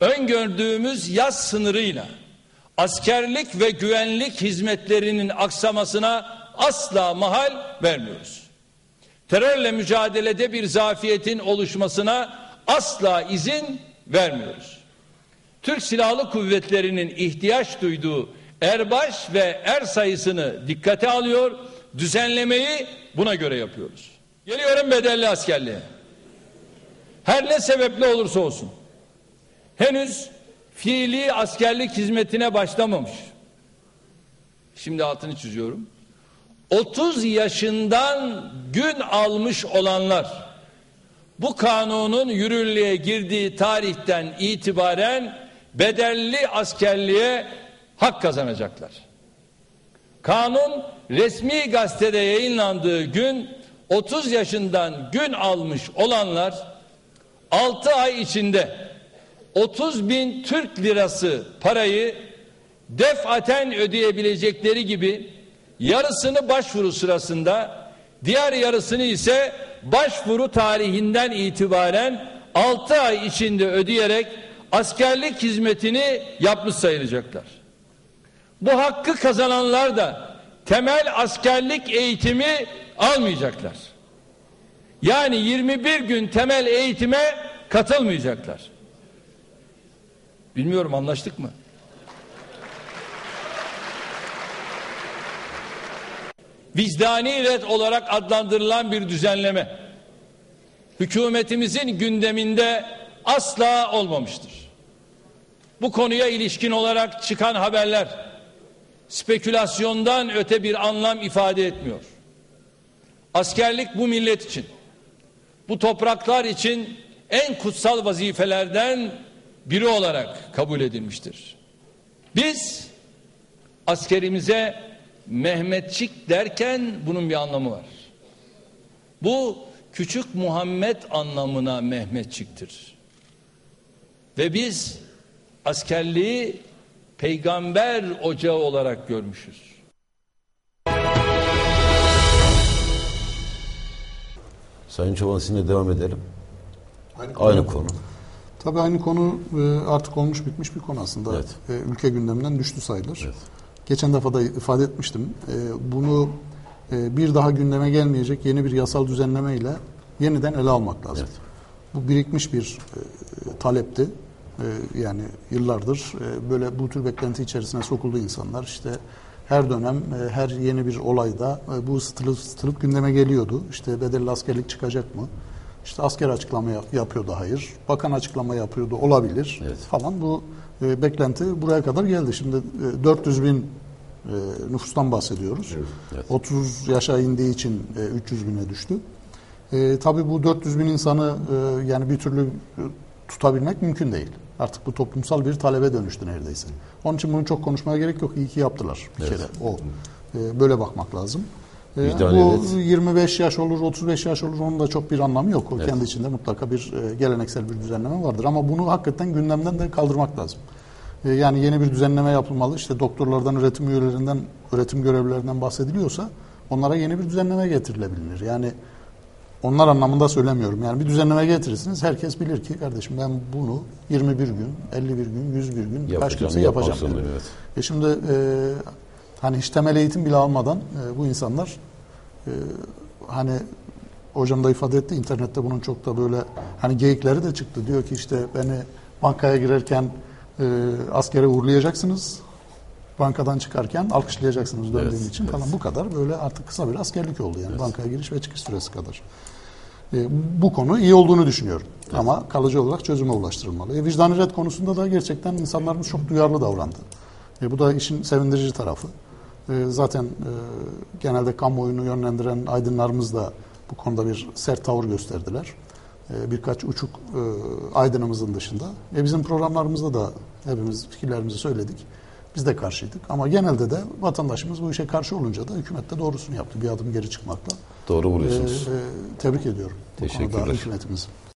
öngördüğümüz yaz sınırıyla askerlik ve güvenlik hizmetlerinin aksamasına asla mahal vermiyoruz. Terörle mücadelede bir zafiyetin oluşmasına asla izin vermiyoruz. Türk Silahlı Kuvvetleri'nin ihtiyaç duyduğu erbaş ve er sayısını dikkate alıyor, düzenlemeyi buna göre yapıyoruz. Geliyorum bedelli askerliğe. Her ne sebeple olursa olsun henüz fiili askerlik hizmetine başlamamış. Şimdi altını çiziyorum. 30 yaşından gün almış olanlar bu kanunun yürürlüğe girdiği tarihten itibaren bedelli askerliğe hak kazanacaklar. Kanun resmi gazetede yayınlandığı gün 30 yaşından gün almış olanlar 6 ay içinde 30 bin Türk lirası parayı defaten ödeyebilecekleri gibi yarısını başvuru sırasında diğer yarısını ise başvuru tarihinden itibaren 6 ay içinde ödeyerek askerlik hizmetini yapmış sayılacaklar. Bu hakkı kazananlar da temel askerlik eğitimi almayacaklar. Yani 21 gün temel eğitime katılmayacaklar. Bilmiyorum anlaştık mı? Vicdani red olarak adlandırılan bir düzenleme hükümetimizin gündeminde asla olmamıştır. Bu konuya ilişkin olarak çıkan haberler spekülasyondan öte bir anlam ifade etmiyor. Askerlik bu millet için, bu topraklar için en kutsal vazifelerden biri olarak kabul edilmiştir. Biz askerimize Mehmetçik derken bunun bir anlamı var. Bu küçük Muhammed anlamına Mehmetçiktir. Ve biz askerliği peygamber ocağı olarak görmüşüz. Sayın Çoban sizinle devam edelim. Aynı Aynı konu. Tabii aynı konu e, artık olmuş bitmiş bir konu aslında. Evet. E, Ülke gündeminden düştü sayılır. Evet. Geçen defa da ifade etmiştim. E, Bunu bir daha gündeme gelmeyecek yeni bir yasal düzenleme ile yeniden ele almak lazım. Evet. Bu birikmiş bir talepti. Yani yıllardır böyle bu tür beklenti içerisine sokuldu insanlar. İşte her dönem, her yeni bir olayda bu ısıtılıp, ısıtılıp gündeme geliyordu. İşte bedelli askerlik çıkacak mı? İşte asker açıklama yap- yapıyordu hayır. Bakan açıklama yapıyordu olabilir Evet. falan. Bu e, beklenti buraya kadar geldi. Şimdi e, 400 bin e, nüfustan bahsediyoruz. Evet, evet. 30 yaşa indiği için e, 300 bine düştü. E, tabii bu 400 bin insanı e, yani bir türlü e, tutabilmek mümkün değil. Artık bu toplumsal bir talebe dönüştü neredeyse. Onun için bunu çok konuşmaya gerek yok. İyi ki yaptılar bir Evet. kere. O e, böyle bakmak lazım. E, Vicdani bu evet. 25 yaş olur, 35 yaş olur onun da çok bir anlamı yok. O Evet. kendi içinde mutlaka bir e, geleneksel bir düzenleme vardır. Ama bunu hakikaten gündemden de kaldırmak lazım. E, yani yeni bir düzenleme yapılmalı. İşte doktorlardan, üretim üyelerinden, üretim görevlilerinden bahsediliyorsa onlara yeni bir düzenleme getirilebilir. Yani onlar anlamında söylemiyorum. Yani bir düzenleme getirirsiniz. Herkes bilir ki kardeşim ben bunu 21 gün, 51 gün, 101 gün kaç Yapacağım, kimse yapmak yapacağım. evet. E şimdi e, hani hiç temel eğitim bile almadan e, bu insanlar e, hani hocam da ifade etti internette bunun çok da böyle hani geyikleri de çıktı. Diyor ki işte beni bankaya girerken e, askere uğurlayacaksınız. Bankadan çıkarken alkışlayacaksınız döndüğüm Evet, için evet. falan bu kadar böyle artık kısa bir askerlik oldu yani bankaya giriş ve çıkış süresi kadar. E, bu konu iyi olduğunu düşünüyorum. Ama kalıcı olarak çözüme ulaştırılmalı. E, vicdani red konusunda da gerçekten insanlarımız çok duyarlı davrandı. E, bu da işin sevindirici tarafı. E, zaten e, genelde kamuoyunu yönlendiren aydınlarımız da bu konuda bir sert tavır gösterdiler. E, birkaç uçuk e, aydınımızın dışında. E, bizim programlarımızda da hepimiz fikirlerimizi söyledik. Biz de karşıydık. Ama genelde de vatandaşımız bu işe karşı olunca da hükümet de doğrusunu yaptı. Bir adım geri çıkmakla. Doğru E, vuruyorsunuz. e, tebrik ediyorum bu konuda Teşekkürler. hükümetimizi.